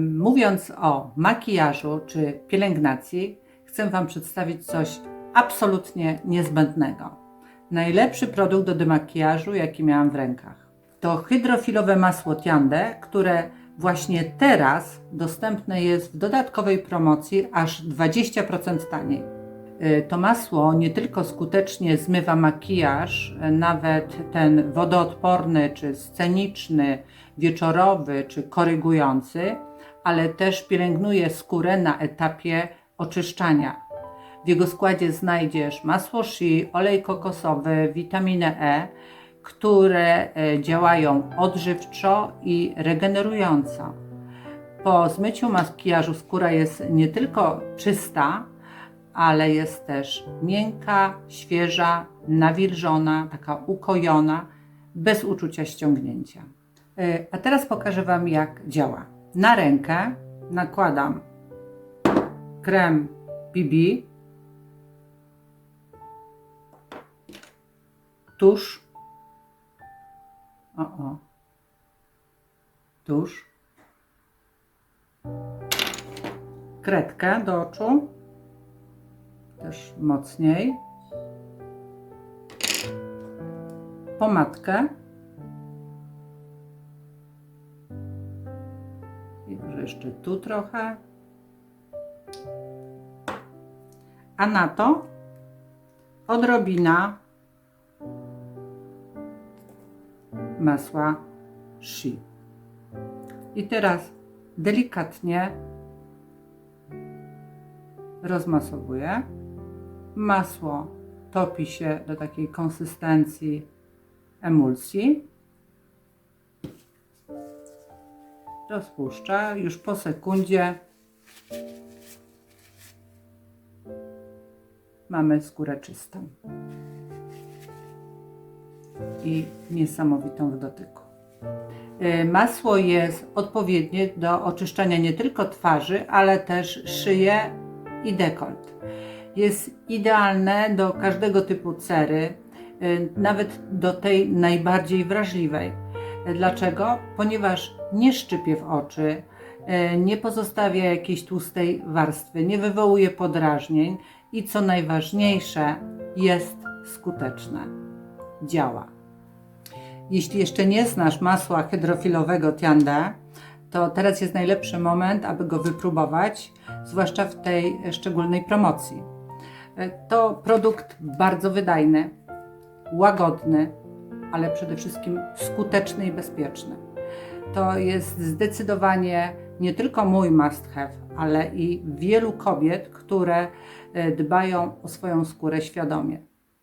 Mówiąc o makijażu czy pielęgnacji, chcę Wam przedstawić coś absolutnie niezbędnego. Najlepszy produkt do demakijażu, jaki miałam w rękach. To hydrofilowe masło Tiande, które właśnie teraz dostępne jest w dodatkowej promocji aż 20% taniej. Y, To masło nie tylko skutecznie zmywa makijaż, y, nawet ten wodoodporny, czy sceniczny, wieczorowy, czy korygujący, ale też pielęgnuje skórę na etapie oczyszczania. W jego składzie znajdziesz masło shea, olej kokosowy, witaminę E, które e, działają odżywczo i regenerująco. Po zmyciu makijażu skóra jest nie tylko czysta, ale jest też miękka, świeża, nawilżona, taka ukojona, bez uczucia ściągnięcia. E, A teraz pokażę Wam, jak działa. Na rękę nakładam krem BB, tusz, o, o, tusz, kredkę do oczu, też mocniej, pomadkę i może jeszcze tu trochę, a na to odrobina masła shea. I teraz delikatnie rozmasowuję. Masło topi się do takiej konsystencji emulsji. Rozpuszcza już po sekundzie. Mamy skórę czystą i niesamowitą w dotyku. Y, Masło jest odpowiednie do oczyszczania nie tylko twarzy, ale też szyję i dekolt. Jest idealne do każdego typu cery, y, nawet do tej najbardziej wrażliwej. Dlaczego? Ponieważ nie szczypie w oczy, y, nie pozostawia jakiejś tłustej warstwy, nie wywołuje podrażnień i co najważniejsze, jest skuteczne. Działa. Jeśli jeszcze nie znasz masła hydrofilowego Tiande, to teraz jest najlepszy moment, aby go wypróbować, zwłaszcza w tej szczególnej promocji. To produkt bardzo wydajny, łagodny, ale przede wszystkim skuteczny i bezpieczny. To jest zdecydowanie nie tylko mój must have, ale i wielu kobiet, które e, dbają o swoją skórę świadomie.